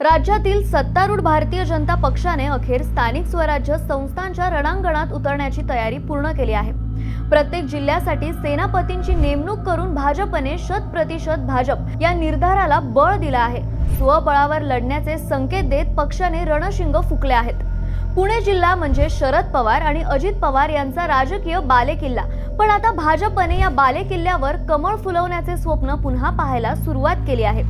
राज्यातील सत्तारूढ भारतीय जनता पक्षाने अखेर स्थानिक स्वराज्य संस्थांच्या रणांगणात उतरण्याची तयारी पूर्ण केली आहे. प्रत्येक जिल्ह्यासाठी सेनापतींची नेमणूक करून भाजपने शत प्रतिशत भाजप या निर्धाराला बळ दिला आहे. स्वबळावर लढण्याचे संकेत देत पक्षाने रणशिंग फुकले आहेत. पुणे जिल्हा म्हणजे शरद पवार आणि अजित पवार यांचा राजकीय बालेकिल्ला. पण आता भाजपने या बालेकिल्ल्यावर कमळ फुलवण्याचे स्वप्न पुन्हा पाहायला सुरुवात केली आहे.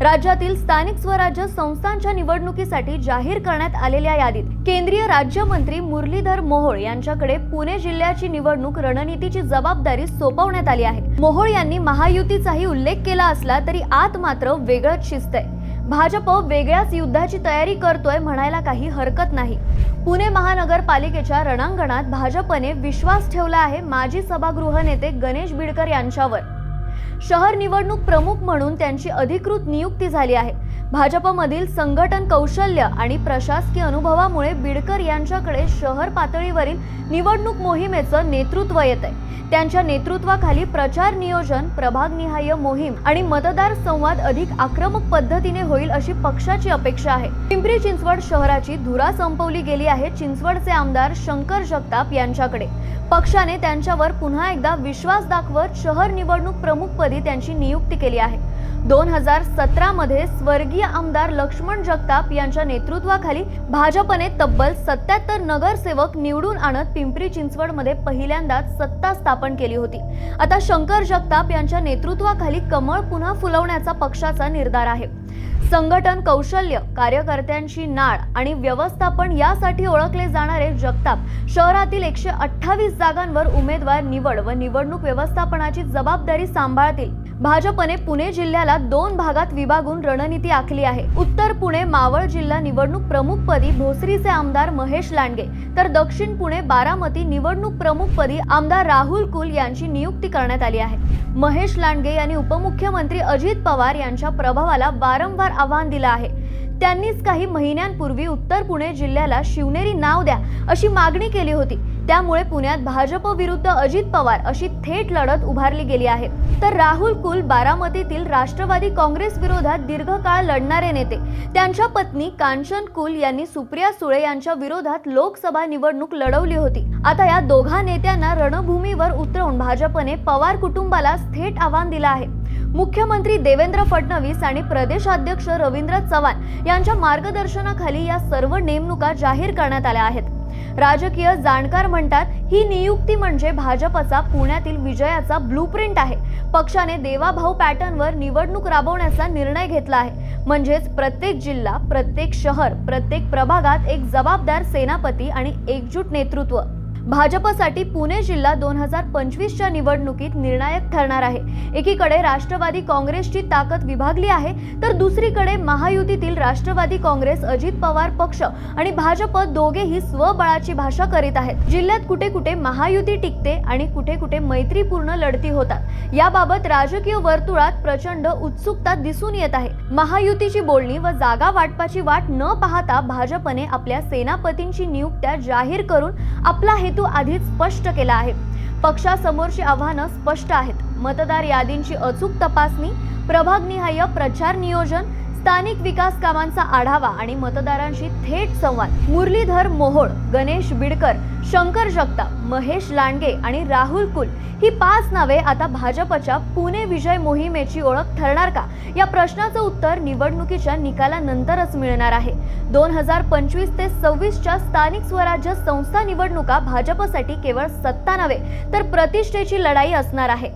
राज्यातील स्थानिक स्वराज्य संस्थांच्या निवडणुकीसाठी जाहीर करण्यात आलेल्या यादीत केंद्रीय राज्यमंत्री मुरलीधर मोहोळ यांच्याकडे पुणे जिल्ह्याची निवडणूक रणनीतीची जबाबदारी सोपवण्यात आली आहे. मोहोळ यांनी महायुतीचाही उल्लेख केला असला तरी आत मात्र वेगळंच शिस्त आहे. भाजप वेगळ्याच युद्धाची तयारी करतोय म्हणायला काही हरकत नाही. पुणे महानगरपालिकेच्या रणांगणात भाजपने विश्वास ठेवला आहे माजी सभागृह नेते गणेश बिडकर यांच्यावर. शहर निवडणूक प्रमुख म्हणून त्यांची अधिकृत नियुक्ती झाली आहे. भाजपमधील संघटन कौशल्य आणि प्रशासकीय अनुभवामुळे बिडकर यांच्याकडे शहर पातळीवरील निवडणूक मोहिमेचं नेतृत्व येत आहे. त्यांच्या नेतृत्वाखाली प्रचार नियोजन प्रभागनिहाय मोहीम आणि मतदार संवाद अधिक आक्रमक पद्धतीने होईल अशी पक्षाची अपेक्षा आहे. पिंपरी चिंचवड शहराची धुरा संपवली गेली आहे चिंचवडचे आमदार शंकर जगताप यांच्याकडे. पक्षाने त्यांच्यावर पुन्हा एकदा विश्वास दाखवत शहर निवडणूक प्रमुखपदी त्यांची नियुक्ती केली आहे. दोन हजार सतरामध्ये स्वर्गीय आमदार लक्ष्मण जगताप यांच्या नेतृत्वाखाली भाजपने तब्बल सत्याहत्तर नगरसेवक निवडून आणत पिंपरी चिंचवडमध्ये पहिल्यांदाच सत्ता स्थापन केली होती. आता शंकर जगताप यांच्या नेतृत्वाखाली कमळ पुन्हा फुलवण्याचा पक्षाचा निर्धार आहे. संघटन कौशल्य कार्यकर्त्यांची नाळ आणि व्यवस्थापन यासाठी ओळखले जाणारे जगताप शहरातील एकशे अठ्ठावीस जागांवर उमेदवार निवड व निवडणूक व्यवस्थापनाची जबाबदारी सांभाळतील. भाजपने पुणे जिल्ह्याला दोन भागात विभागून रणनीती आखली आहे. उत्तर पुणे मावळ जिल्हा निवडणूक प्रमुखपदी भोसरीचे आमदार महेश लांडगे तर दक्षिण पुणे बारामती निवडणूक प्रमुखपदी आमदार राहुल कुल यांची नियुक्ती करण्यात आली आहे. महेश लांडगे यांनी उपमुख्यमंत्री अजित पवार यांच्या प्रभावाला वारंवार आव्हान दिलं आहे. त्यांनीच काही महिन्यांपूर्वी उत्तर पुणे जिल्ह्याला शिवनेरी नाव द्या अशी मागणी केली होती. त्यामुळे पुण्यात भाजप विरुद्ध अजित पवार अशी थेट लढत उभारली गेली आहे. तर राहुल कुल बारामतीतील राष्ट्रवादी काँग्रेस विरोधात दीर्घकाळ लढणारे नेते. त्यांच्या पत्नी कांचन कुल यांनी सुप्रिया सुळे यांच्या विरोधात लोकसभा निवडणूक लढवली होती. आता या दोघा नेत्यांना रणभूमीवर उतरवून भाजपने पवार कुटुंबाला थेट आव्हान दिलं आहे. मुख्यमंत्री देवेंद्र फडणवीस आणि प्रदेशाध्यक्ष रवींद्र चव्हाण यांच्या मार्गदर्शनाखाली या सर्व नेमणुका जाहीर करण्यात आल्या आहेत. राजकीय जाणकार म्हणतात ही नियुक्ती म्हणजे भाजपचा पुण्यातील विजयाचा ब्लूप्रिंट आहे. पक्षाने देवाभाऊ पॅटर्नवर निवडणूक राबवण्याचा निर्णय घेतला आहे. म्हणजेच प्रत्येक जिल्हा प्रत्येक शहर प्रत्येक प्रभागात एक जबाबदार सेनापती आणि एकजूट नेतृत्व. भाजपसाठी पुणे जिल्हा दोन हजार पंचवीसच्या निवडणुकीत निर्णायक ठरणार आहे. एकीकडे राष्ट्रवादी काँग्रेसची ताकद विभागली आहे तर दुसरीकडे महायुतीतील राष्ट्रवादी काँग्रेस अजित पवार पक्ष आणि भाजप दोघेही स्वबळाची भाषा करीत आहेत. जिल्ह्यात कुठे कुठे महायुती टिकते आणि कुठे कुठे मैत्रीपूर्ण लढती होतात याबाबत राजकीय वर्तुळात प्रचंड उत्सुकता दिसून येत आहे. महायुतीची बोलणी व जागा वाटपाची वाट न पाहता भाजपने आपल्या सेनापतींची नियुक्त्या जाहीर करून आपला हेतू आधीच स्पष्ट केला आहे. पक्षासमोरची आव्हानं स्पष्ट आहेत. मतदार यादींची अचूक तपासणी प्रभागनिहाय प्रचार नियोजन स्थानिक विकास कामांचा आढावा आणि मतदारांशी थेट संवाद. मुरलीधर मोहोळ गणेश बिडकर शंकर जगताप महेश लांडगे आणि राहुल कुल ही पाच नावे आता भाजपच्या पुणे विजय मोहिमेची ओळख ठरणार का? या प्रश्नाचं उत्तर निवडणुकीच्या निकालानंतरच मिळणार आहे. दोन हजार पंचवीस ते सव्वीसच्या स्थानिक स्वराज्य संस्था निवडणुका भाजपसाठी केवळ सत्ता नव्हे तर प्रतिष्ठेची लढाई असणार आहे.